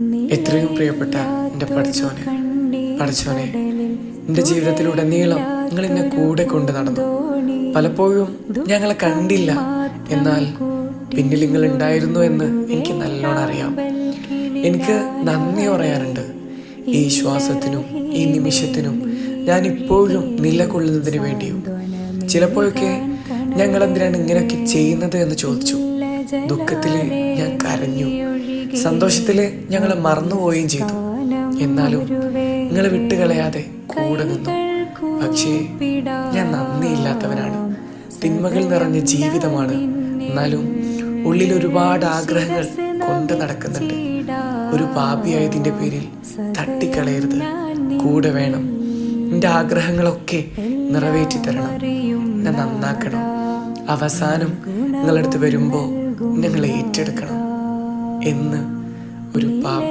എത്രയും പ്രിയപ്പെട്ട എന്റെ പഠിച്ചോനെ പഠിച്ചോനെ എന്റെ ജീവിതത്തിലുടനീളം നിങ്ങൾ എന്നെ കൂടെ കൊണ്ട് നടന്നു. പലപ്പോഴും ഞങ്ങളെ കണ്ടില്ല. എന്നാൽ പിന്നിൽ നിങ്ങൾ ഉണ്ടായിരുന്നു എന്ന് എനിക്ക് നല്ലോണം അറിയാം. എനിക്ക് നന്ദി പറയാറുണ്ട് ഈ ശ്വാസത്തിനും ഈ നിമിഷത്തിനും ഞാൻ ഇപ്പോഴും നിലകൊള്ളുന്നതിന് വേണ്ടിയും ചിലപ്പോഴൊക്കെ ഞങ്ങൾ എന്തിനാണ് ഇങ്ങനെയൊക്കെ ചെയ്യുന്നത് എന്ന് ചോദിച്ചു. ദുഃഖത്തിൽ ഞാൻ കരഞ്ഞു. സന്തോഷത്തിൽ ഞങ്ങൾ മറന്നുപോവുകയും ചെയ്തു. എന്നാലും നിങ്ങൾ വിട്ടുകളയാതെ കൂടെ നിന്നു. പക്ഷേ ഞാൻ നന്ദിയില്ലാത്തവനാണ്. തിന്മകൾ നിറഞ്ഞ ജീവിതമാണ്. എന്നാലും ഉള്ളിൽ ഒരുപാട് ആഗ്രഹങ്ങൾ കൊണ്ട് നടക്കുന്നുണ്ട്. ഒരു പാപിയായതിന്റെ പേരിൽ തട്ടിക്കളയരുത്. കൂടെ വേണം. എന്റെ ആഗ്രഹങ്ങളൊക്കെ നിറവേറ്റി തരണം. എന്നെ നന്നാക്കണം. അവസാനം നിങ്ങളടുത്ത് വരുമ്പോൾ ഞങ്ങൾ ഏറ്റെടുക്കണം. എന്ന് ഒരു പാപി